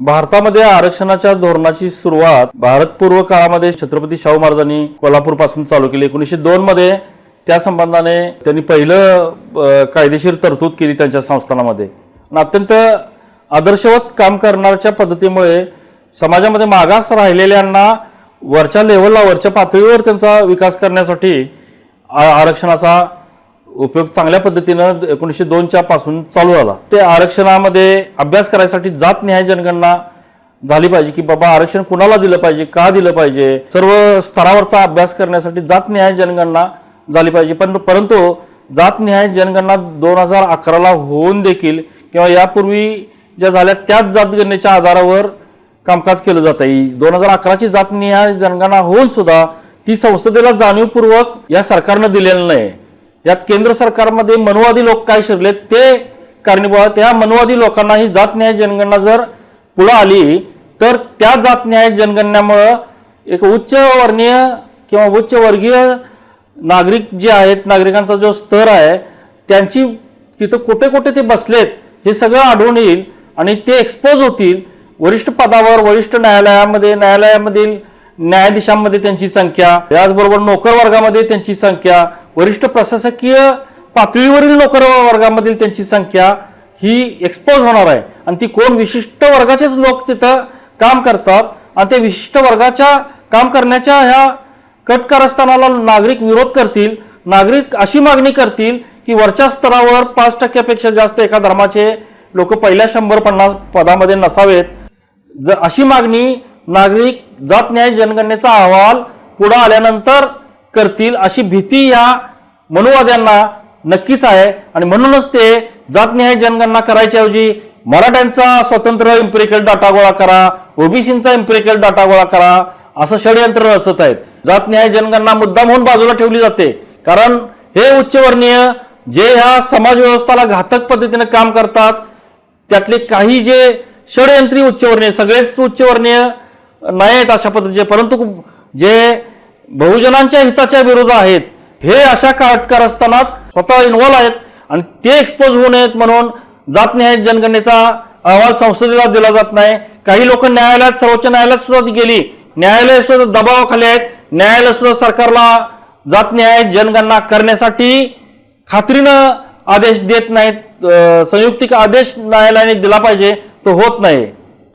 भारतामध्ये आरक्षणाच्या धोरणाची सुरुवात भारतपूर्व काळामध्ये छत्रपती शाहू महाराजांनी कोल्हापूरपासून चालू केली. एकोणीसशे दोन मध्ये त्या संबंधाने त्यांनी पहिलं कायदेशीर तरतूद केली त्यांच्या संस्थानामध्ये. आणि अत्यंत आदर्शवत काम करण्याच्या पद्धतीमुळे समाजामध्ये मागास राहिलेल्यांना वरच्या लेवलला वरच्या पातळीवर त्यांचा विकास करण्यासाठी आ- आरक्षणाचा उपयोग चांगल्या पद्धतीनं एकोणीसशे दोनच्या पासून चालू झाला. ते आरक्षणामध्ये अभ्यास करायसाठी जात न्याय जनगणना झाली पाहिजे की बाबा आरक्षण कुणाला दिलं पाहिजे का दिलं पाहिजे? सर्व स्तरावरचा अभ्यास करण्यासाठी जात न्याय जनगणना झाली पाहिजे. पण परंतु जात न्याय जनगणना दोन हजार अकराला होऊन देखील किंवा यापूर्वी ज्या झाल्या त्याच जातगणनेच्या आधारावर कामकाज केलं जात. आहे दोन हजार अकराची जात जातनिहाय जनगणना होऊन सुद्धा ती संसदेला जाणीवपूर्वक या सरकारनं दिलेलं नाही. यात केंद्र सरकारमध्ये मनुवादी लोक काय शिरले ते कारणीभूत त्या मनुवादी लोकांना ही जातन्याय जनगणना जर पुढं आली तर त्या जात न्याय जनगणनेमुळं एक उच्च वर्णीय किंवा उच्च वर्गीय नागरिक जे आहेत नागरिकांचा जो स्तर आहे त्यांची तिथं कुठे कुठे ते बसलेत हे सगळं आढळून येईल आणि ते एक्सपोज होतील. वरिष्ठ पदावर वरिष्ठ न्यायालयामध्ये न्यायालयामधील न्यायाधीशांमध्ये त्यांची संख्या याचबरोबर नोकर वर्गामध्ये त्यांची संख्या वरिष्ठ प्रशासकीय पातळीवरील नोकर वर्गामधील त्यांची संख्या ही एक्सपोज होणार आहे. आणि ती कोण? विशिष्ट वर्गाचेच लोक तिथं काम करतात. आणि ते विशिष्ट वर्गाच्या काम करण्याच्या ह्या कट कारस्थानाला नागरिक विरोध करतील. नागरिक अशी मागणी करतील की वरच्या स्तरावर पाच टक्क्यापेक्षा जास्त एका धर्माचे लोक पहिल्या शंभर पन्नास पदामध्ये नसावेत. जर अशी मागणी नागरिक जात न्याय जनगणनेचा अहवाल पुढे आल्यानंतर करतील अशी भीती या मनुवाद्यांना नक्कीच आहे. आणि म्हणूनच ते जात जनगणना करायच्याऐवजी मराठ्यांचा स्वतंत्र इम्पेरिकल डाटा गोळा करा ओबीसींचा इम्पेरिकल डाटा गोळा करा असं षडयंत्र रचत आहेत. जात जनगणना मुद्दाम म्हणून बाजूला ठेवली जाते. कारण हे उच्चवर्णीय जे ह्या समाजव्यवस्थाला घातक पद्धतीने काम करतात त्यातले काही जे षडयंत्री उच्चवर्णीय सगळेच उच्चवर्णीय नाही आहेत अशा पद्धतीचे. परंतु जे बहुजनांच्या हिताच्या विरोध आहेत. हे अशा काटकार असताना स्वतः इन्व्हॉल्व आहेत आणि ते एक्सपोज होऊ नयेत म्हणून जात न्याय जनगणनेचा अहवाल संसदेला दिला जात नाही. काही लोक न्यायालयात सर्वोच्च न्यायालयात सुद्धा गेली. न्यायालय सुद्धा दबावाखाली आहेत. न्यायालय सुद्धा सरकारला जात न्याय जनगणना करण्यासाठी खात्रीनं आदेश देत नाहीत. संयुक्तिक आदेश न्यायालयाने दिला पाहिजे. तो होत नाही.